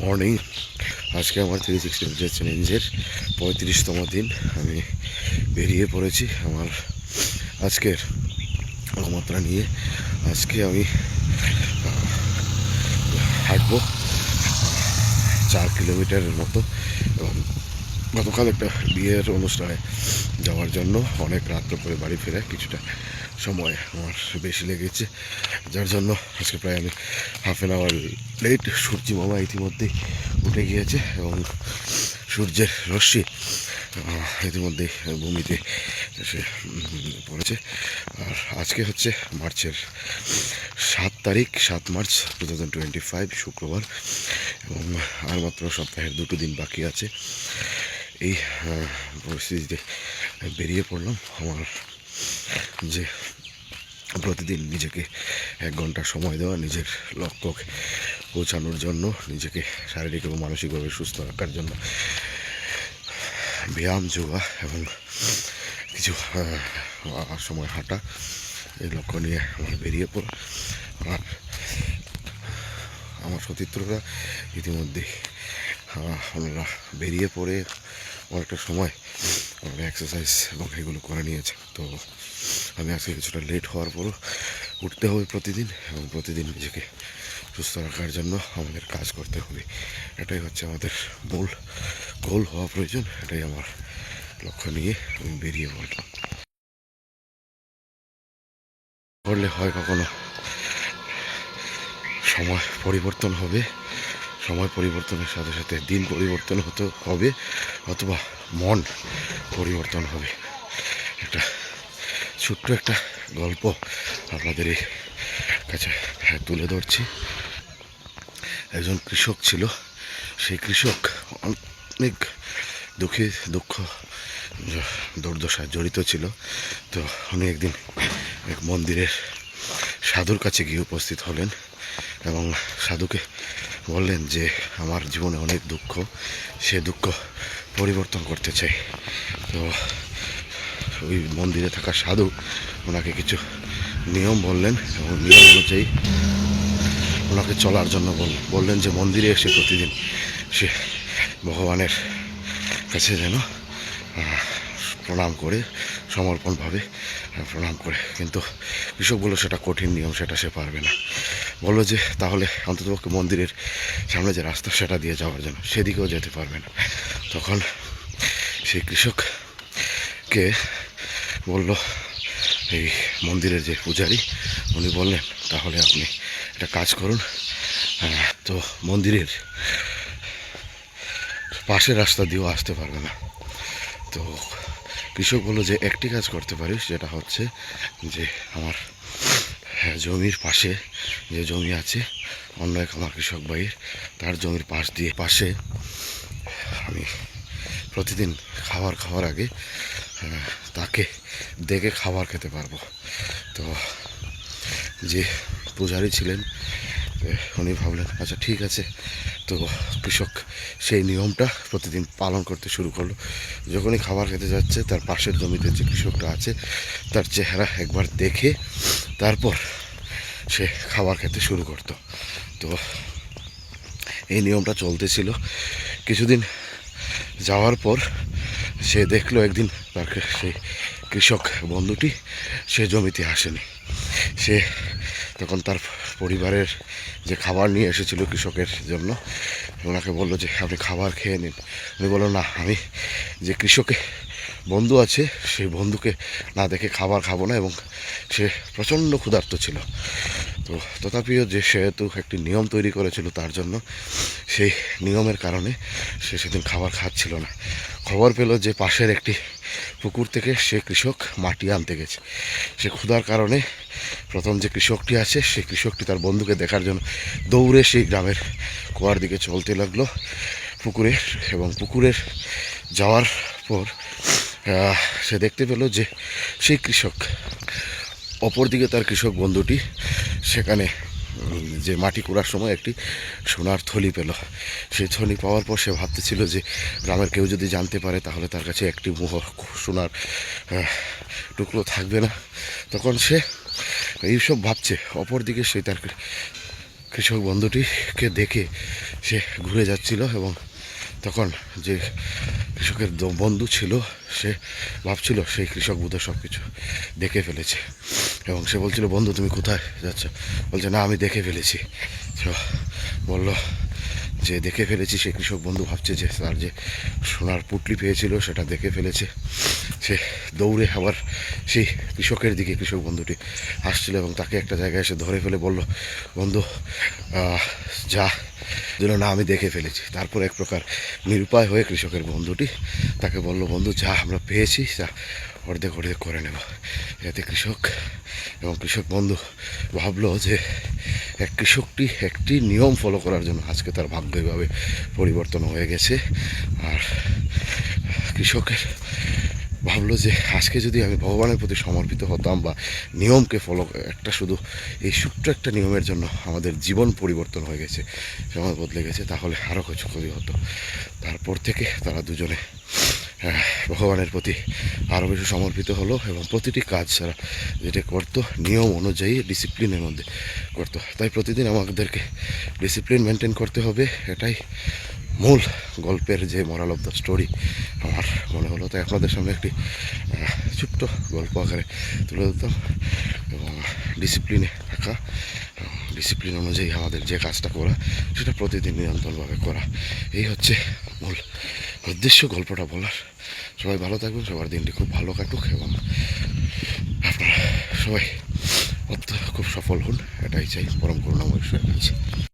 Morning আজকে আমার three sixty metre চ্যালেঞ্জের পঁয়ত্রিশতম দিন। আমি বেরিয়ে পড়েছি আমার আজকের তাপমাত্রা নিয়ে। আজকে আমি হাঁটবো, চার কিলোমিটারের মতো এবং গতকাল একটা বিয়ের অনুষ্ঠানে যাওয়ার জন্য অনেক রাত্র করে বাড়ি ফেরে কিছুটা সময় আমার বেশি লেগেছে। যার জন্য আজকে প্রায় আমি হাফ অ্যান আওয়ার লেট সূর্যি মামা ইতিমধ্যেই উঠে গিয়েছে এবং সূর্যের রশ্মি আহ, ইতিমধ্যেই ভূমিতে এসে পড়েছে। আর আজকে হচ্ছে মার্চের সাত তারিখ সাত March two thousand twenty five শুক্রবার এবং আর মাত্র সপ্তাহের দুটো দিন বাকি আছে। এই পরিস্থিতিতে বেরিয়ে পড়লাম। আমার যে প্রতিদিন নিজেকে এক ঘণ্টা সময় দেওয়া, নিজের লক্ষ্যকে পৌঁছানোর জন্য, নিজেকে শারীরিক এবং মানসিকভাবে সুস্থ রাখার জন্য ব্যায়াম, যোগা এবং কিছু সময় হাঁটা, এই লক্ষ্য নিয়ে আমার বেরিয়ে পড়। আর আমার সতীর্থরা ইতিমধ্যে ওনারা বেরিয়ে পড়ে অনেকটা সময় ওনারা এক্সারসাইজ এবং এগুলো করে নিয়েছে। তো আমি আজকে কিছুটা লেট হওয়ার পরও উঠতে হবে প্রতিদিন এবং প্রতিদিন নিজেকে সুস্থ রাখার জন্য আমাদের কাজ করতে হবে। এটাই হচ্ছে আমাদের মূল গোল হওয়া প্রয়োজন, এটাই আমার লক্ষ্য নিয়ে আমি বেরিয়ে পড়লাম। করলে হয় কখনো সময় পরিবর্তন হবে। সময় পরিবর্তনের সাথে সাথে দিন পরিবর্তন হতে হবে অথবা মন পরিবর্তন হবে। একটা ছোট্ট একটা গল্প আপনাদের কাছে তুলে ধরছি। একজন কৃষক ছিল। সেই কৃষক অনেক দুঃখে দুঃখ, দুর্দশায় জড়িত ছিল। তো উনি একদিন এক মন্দিরের সাধুর কাছে গিয়ে উপস্থিত হলেন এবং সাধুকে বললেন যে আমার জীবনে অনেক দুঃখ, সে দুঃখ পরিবর্তন করতে চাই। তো ওই মন্দিরে থাকা সাধু ওনাকে কিছু নিয়ম বললেন এবং নিয়ম অনুযায়ী ওনাকে চলার জন্য বললেন যে মন্দিরে এসে প্রতিদিন সে ভগবানের কাছে যেন প্রণাম করে, সমর্পণভাবে প্রণাম করে। কিন্তু কৃষক সেটা কঠিন নিয়ম, সেটা সে পারবে না। বলল যে, তাহলে অন্ততপক্ষে মন্দিরের সামনে যে রাস্তা, সেটা দিয়ে যাওয়ার জন্য। সেদিকেও যেতে পারবে না তখন সেই কৃষককে বলল, এই মন্দিরের যে পূজারি, উনি বললেন, তাহলে আপনি একটা কাজ করুন। তো মন্দিরের পাশের রাস্তা দিয়েও আসতে পারবে না। তো কৃষক বলল যে, একটি কাজ করতে পারিস, যেটা হচ্ছে যে, আমার জমির পাশে যে জমি আছে, অন্য এক আমার কৃষক ভাইয়ের, তার জমির পাশ দিয়ে পাশে আমি প্রতিদিন খাবার খাওয়ার আগে তাকে দেখে খাবার খেতে পারব। তো যে পূজারি ছিলেন উনি ভাবলেন আচ্ছা ঠিক আছে। তো কৃষক সেই নিয়মটা প্রতিদিন পালন করতে শুরু করল। যখনই খাবার খেতে যাচ্ছে, তার পাশের জমিতে যে কৃষকটা আছে, তার চেহারা একবার দেখে তারপর সে খাবার খেতে শুরু করতো। তো এই নিয়মটা চলতেছিল। কিছুদিন যাওয়ার পর সে দেখল একদিন তার সেই কৃষক বন্ধুটি সে জমিতে আসেনি। সে তখন তার পরিবারের যে খাবার নিয়ে এসেছিল কৃষকের জন্য, ওনাকে বলল যে, আপনি খাবার খেয়ে নিন। উনি বলল, না, আমি যে কৃষকে বন্ধু আছে, সেই বন্ধুকে না দেখে খাবার খাব না এবং সে প্রচণ্ড ক্ষুধার্ত ছিল। তো তথাপিও যে সেহেতু একটি নিয়ম তৈরি করেছিল তার জন্য, সেই নিয়মের কারণে সে সেদিন খাবার খাচ্ছিল না। খবর পেল যে পাশের একটি পুকুর থেকে সে কৃষক মাটি আনতে গেছে। সে ক্ষুধার কারণে প্রথম যে কৃষকটি আছে, সেই কৃষকটি তার বন্ধুকে দেখার জন্য দৌড়ে সেই গ্রামের কুয়ার দিকে চলতে লাগল। পুকুরে এবং পুকুরের যাওয়ার পর সে দেখতে পেল যে সেই কৃষক, অপরদিকে তার কৃষক বন্ধুটি সেখানে যে মাটি কুড়ার সময় একটি সোনার থলি পেল। সেই থলি পাওয়ার পর সে ভাবতেছিল যে গ্রামের কেউ যদি জানতে পারে তাহলে তার কাছে একটি মোহর সোনার টুকরো থাকবে না। তখন সে এইসব ভাবছে। অপরদিকে সে তার কৃষক বন্ধুটিকে দেখে সে ঘুরে যাচ্ছিল এবং তখন যে কৃষকের বন্ধু ছিল, সে ভাবছিল সেই কৃষক বোধহয় সব কিছু দেখে ফেলেছে। এবং সে বলছিল, বন্ধু, তুমি কোথায়? যাচ্ছ। বলছে, না, আমি দেখে ফেলেছি। তো বলল, যে দেখে ফেলেছি, সে কৃষক বন্ধু ভাবছে যে তার যে সোনার পুটলি পেয়েছিল, সেটা দেখে ফেলেছে। সে দৌড়ে আবার সেই কৃষকের দিকে, কৃষক বন্ধুটি আসছিল এবং তাকে একটা জায়গায় এসে ধরে ফেলে বলল, বন্ধু যা। যেন না, আমি দেখে ফেলেছি। তারপর এক প্রকার নিরুপায় হয়ে কৃষকের বন্ধুটি তাকে বলল, বন্ধু, যা আমরা পেয়েছি, যা অর্ধেক অর্ধেক করে নেব। এতে কৃষক এবং কৃষক বন্ধু ভাবলো যে এক কৃষকটি একটি নিয়ম ফলো করার জন্য আজকে তার ভাগ্য এভাবে পরিবর্তন হয়ে গেছে। আর কৃষকের ভাবলো যে আজকে যদি আমি ভগবানের প্রতি সমর্পিত হতাম বা নিয়মকে ফলো একটা শুধু এই ছোট্ট একটা নিয়মের জন্য আমাদের জীবন পরিবর্তন হয়ে গেছে, সময় বদলে গেছে, তাহলে আরও কিছু ক্ষতি হতো। তারপর থেকে তারা দুজনে ভগবানের প্রতি আরও বেশি সমর্পিত হলো এবং প্রতিটি কাজ তারা যেটা করতো, নিয়ম অনুযায়ী ডিসিপ্লিনের মধ্যে করতো। তাই প্রতিদিন আমাদেরকে ডিসিপ্লিন মেনটেন করতে হবে, এটাই মূল গল্পের যে মরাল অফ দ্য স্টোরি আমার মনে হলো তাই আপনাদের সামনে একটি ছোট্ট গল্প আকারে তুলে ধরতাম। এবং ডিসিপ্লিনে থাকা ডিসিপ্লিন অনুযায়ী আমাদের যে কাজটা করা, সেটা প্রতিদিন নিরন্তরভাবে করা। এই হচ্ছে মূল উদ্দেশ্য গল্পটা বলার। সবাই ভালো থাকবেন, সবার দিনটি খুব ভালো কাটুক, এবং আপনারা সবাই অত্যন্ত খুব সফল হন, এটাই চাই, পরম করুণাময় ঈশ্বরের